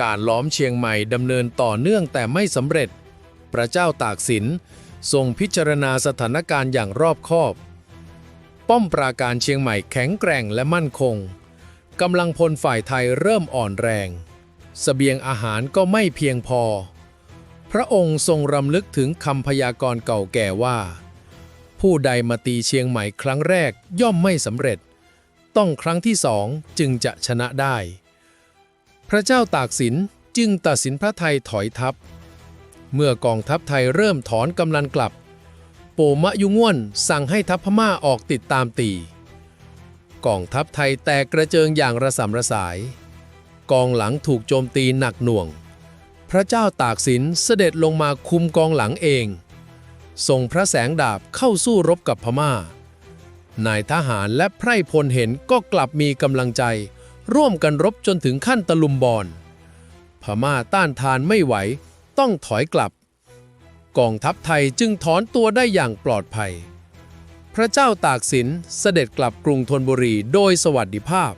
การล้อมเชียงใหม่ดำเนินต่อเนื่องแต่ไม่สำเร็จ พระเจ้าตากสินทรงพิจารณาสถานการณ์อย่างรอบคอบ ป้อมปราการเชียงใหม่แข็งแกร่งและมั่นคงกำลังพลฝ่ายไทยเริ่มอ่อนแรงสเสบียงอาหารก็ไม่เพียงพอ พระองค์ทรงรำลึกถึงคำพยากรณ์เก่าแก่ว่า ผู้ใดมาตีเชียงใหม่ครั้งแรกย่อมไม่สำเร็จ ต้องครั้งที่สองจึงจะชนะได้ พระเจ้าตากสินจึงตัดสินพระไทยถอยทัพ เมื่อกองทัพไทยเริ่มถอนกำลังกลับ โปมะยุง่วนสั่งให้ทัพพม่าออกติดตามตี กองทัพไทยแตกกระเจิงอย่างระสำระสาย กองหลังถูกโจมตีหนักหน่วง พระเจ้าตากสินเสด็จลงมาคุมกองหลังเอง ส่งพระแสงดาบเข้าสู้รบกับพม่า นายทหารและไพร่พลเห็นก็กลับมีกำลังใจ ร่วมกันรบจนถึงขั้นตะลุมบอล พม่าต้านทานไม่ไหว ต้องถอยกลับ กองทัพไทยจึงถอนตัวได้อย่างปลอดภัย พระเจ้าตากสินเสด็จกลับกรุงธนบุรีโดยสวัสดิภาพ